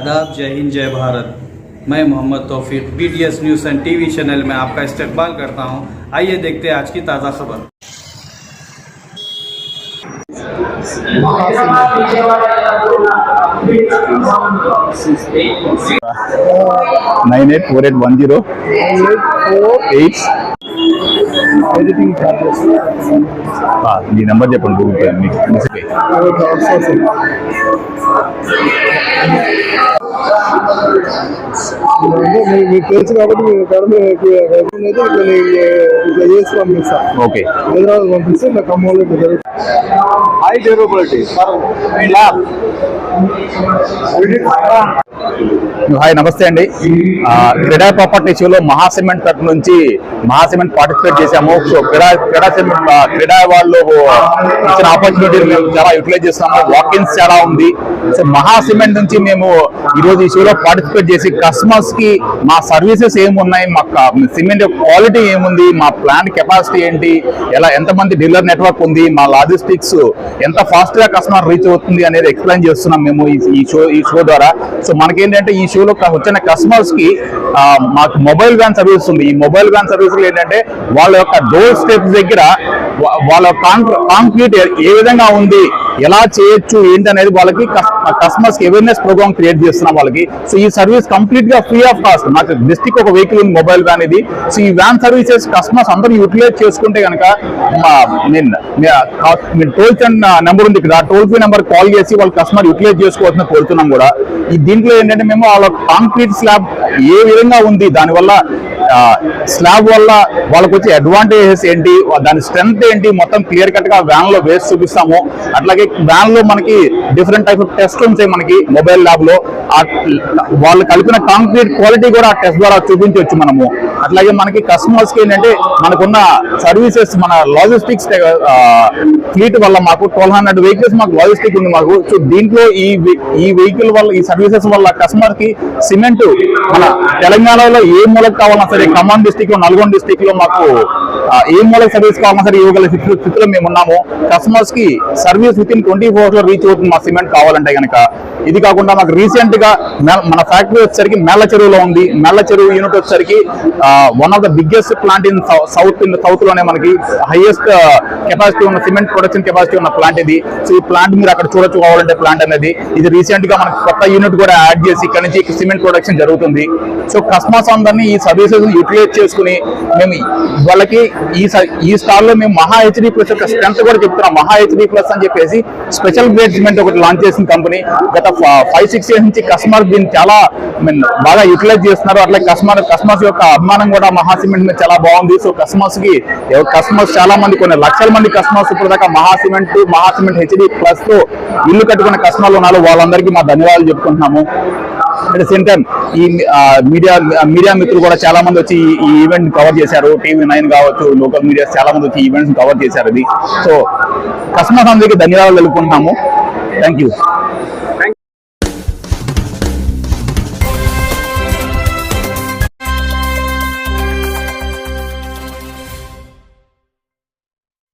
आदाब जय हिंद जय भारत मैं Mohammad Taufiq BTS news and TV channel में आपका इस्तकबाल करता हूं आइए देखते हैं आज की ताज़ा खबर nine eight four eight one zero eight editing charges మీ నెంబర్ చెప్పండి గూగుల్ పే మీకు మెసేజ్ పే. మీకు తెలుసు కాబట్టి మీరు కడమ అయితే ఇట్లా చేసి పంపిస్తా ఓకే హైదరాబాద్ పంపిస్తే నా ఖమ్మంలో జరుగుతుంది హై డ్యూరబిలిటీ హాయ్ నమస్తే అండి. క్రీడా ప్రాపర్టీ షోలో మహాసిమెంట్ తరఫు నుంచి మహాసిమెంట్ పార్టిసిపేట్ చేశాము. సో క్రీడా క్రీడా సిమెంట్ క్రీడా వాళ్ళు ఇచ్చిన ఆపర్చునిటీ మేము చాలా యూటిలైజ్ చేస్తున్నాము. వాకిన్స్ చాలా ఉంది. సో మహాసిమెంట్ నుంచి మేము ఈ రోజు ఈ షోలో పార్టిసిపేట్ చేసి కస్టమర్స్కి మా సర్వీసెస్ ఏమున్నాయి మా సిమెంట్ క్వాలిటీ ఏముంది మా ప్లాంట్ కెపాసిటీ ఏంటి ఎలా ఎంతమంది డీలర్ నెట్వర్క్ ఉంది మా లాజిస్టిక్స్ ఎంత ఫాస్ట్గా కస్టమర్ రీచ్ అవుతుంది అనేది ఎక్స్ప్లెయిన్ చేస్తున్నాం మేము ఈ- ఈ షో ఈ షో ద్వారా. సో మనకేంటంటే ఈ షోలో వచ్చిన కస్టమర్స్కి మాకు మొబైల్ వ్యాన్ సర్వీస్ ఉంది. ఈ మొబైల్ వ్యాన్ సర్వీసులు ఏంటంటే వాళ్ళ యొక్క డోర్ స్టెప్స్ దగ్గర వాళ్ళ కాంక్రీట్ ఏ విధంగా ఉంది ఎలా చేయొచ్చు ఏంటి అనేది వాళ్ళకి కస్టమర్స్కి అవేర్నెస్ ప్రోగ్రామ్ క్రియేట్ చేస్తున్నాం వాళ్ళకి. సో ఈ సర్వీస్ కంప్లీట్గా ఫ్రీ ఆఫ్ కాస్ట్ నాకు డిస్టిక్ ఒక వెహికల్ ఉంది మొబైల్ వ్యాన్ ఇది సో ఈ వ్యాన్ సర్వీసెస్ కస్టమర్స్ అందరూ యూటిలైజ్ చేసుకుంటే కనుక మీరు టోల్ ఫ్రీ నెంబర్ ఉంది ఇక్కడ టోల్ ఫ్రీ నెంబర్ కాల్ చేసి వాళ్ళు కస్టమర్ యూటిలైజ్ చేసుకోవచ్చు కోరుతున్నాం కూడా. ఈ దీంట్లో ఏంటంటే మేము వాళ్ళ కాంక్రీట్ స్లాబ్ ఏ విధంగా ఉంది దానివల్ల స్లాబ్ వల్ల వాళ్ళకి వచ్చే అడ్వాంటేజెస్ ఏంటి? దాని స్ట్రెంత్ ఏంటి? మొత్తం క్లియర్ కట్గా వ్యాన్లో వేసి చూపిస్తాము. అట్లాగే వ్యాన్లో మనకి డిఫరెంట్ టైప్ ఆఫ్ టెస్ట్ ఉంటాయి మనకి మొబైల్ ల్యాబ్లో. ఆ వాళ్ళు కలిపిన కాంక్రీట్ క్వాలిటీ కూడా ఆ టెస్ట్ ద్వారా చూపించవచ్చు మనము. అట్లాగే మనకి కస్టమర్స్కి ఏంటంటే మనకున్న సర్వీసెస్ మన లాజిస్టిక్స్ ఫ్లీట్ వల్ల మాకు ట్వెల్వ్ హండ్రెడ్ వెహికల్స్ మాకు లాజిస్టిక్ ఉంది మాకు. సో దీంట్లో ఈ ఈ వెహికల్ వల్ల ఈ సర్వీసెస్ వల్ల కస్టమర్కి సిమెంట్ మన తెలంగాణలో ఏ మూలకు కావాలన్నా సరే ఖమ్మం డిస్టిక్లో నల్గొండ డిస్టిక్లో మాకు ఏం ఏ సర్వీస్ కావాలన్నా సరే ఇవ్వగల స్థితిలో మేము ఉన్నాము. కస్టమర్స్కి సర్వీస్ విత్ ఇన్ ట్వంటీ ఫోర్లో రీచ్ అవుతుంది మా సిమెంట్ కావాలంటే కనుక ఇది కాకుండా మాకు రీసెంట్గా మన ఫ్యాక్టరీ వచ్చేసరికి మెల్ల చెరువులో ఉంది. మెల్ల చెరువు యూనిట్ వచ్చేసరికి one of the biggest plant in south in సౌత్లోనే మనకి హైయెస్ట్ కెపాసిటీ ఉన్న సిమెంట్ ప్రొడక్షన్ కెపాసిటీ ఉన్న ప్లాంట్ ఇది. సో ఈ ప్లాంట్ మీరు అక్కడ చూడొచ్చు కావాలంటే ప్లాంట్ అనేది. ఇది రీసెంట్గా మనకి కొత్త యూనిట్ కూడా యాడ్ చేసి ఇక్కడ నుంచి సిమెంట్ ప్రొడక్షన్ జరుగుతుంది. సో కస్టమర్స్ అందరినీ ఈ సర్వీసెస్ యూటిలైజ్ చేసుకుని మేము వాళ్ళకి ఈ ఈ స్టార్లో మేము మహా హెచ్డి ప్లస్ యొక్క స్ట్రెంత్ కూడా చెప్తున్నాం. మహా హెచ్డి ప్లస్ అని చెప్పేసి స్పెషల్ గ్రేడ్ ఒకటి లాంచ్ చేసిన కంపెనీ. గత ఫైవ్ సిక్స్ ఇయర్స్ నుంచి కస్టమర్ దీన్ని చాలా బాగా యూటిలైజ్ చేస్తున్నారు. అట్లా కస్టమర్ కస్టమర్స్ యొక్క అభిమానం కూడా మహా సిమెంట్ మీద చాలా బాగుంది. సో కస్టమర్స్కి కస్టమర్స్ చాలా మంది కొన్ని లక్షల మంది కస్టమర్స్ ఇప్పుడు దాకా మహా సిమెంట్ మహా సిమెంట్ హెచ్డి ప్లస్తో ఇల్లు కట్టుకున్న కస్టమర్లు ఉన్నారు. వాళ్ళందరికీ మా ధన్యవాదాలు చెప్పుకుంటున్నాము. అట్ సేమ్ టైం ఈ మీడియా మీడియా మిత్రులు కూడా చాలా మంది వచ్చి ఈ- ఈవెంట్ కవర్ చేశారు. టీవీ నైన్ కావచ్చు లోకల్ మీడియా చాలా మంది వచ్చి ఈవెంట్స్ కవర్ చేశారు. ఇది సో కస్టమర్స్ అందరికీ ధన్యవాదాలు తెలుపుకుంటున్నాము. Thank you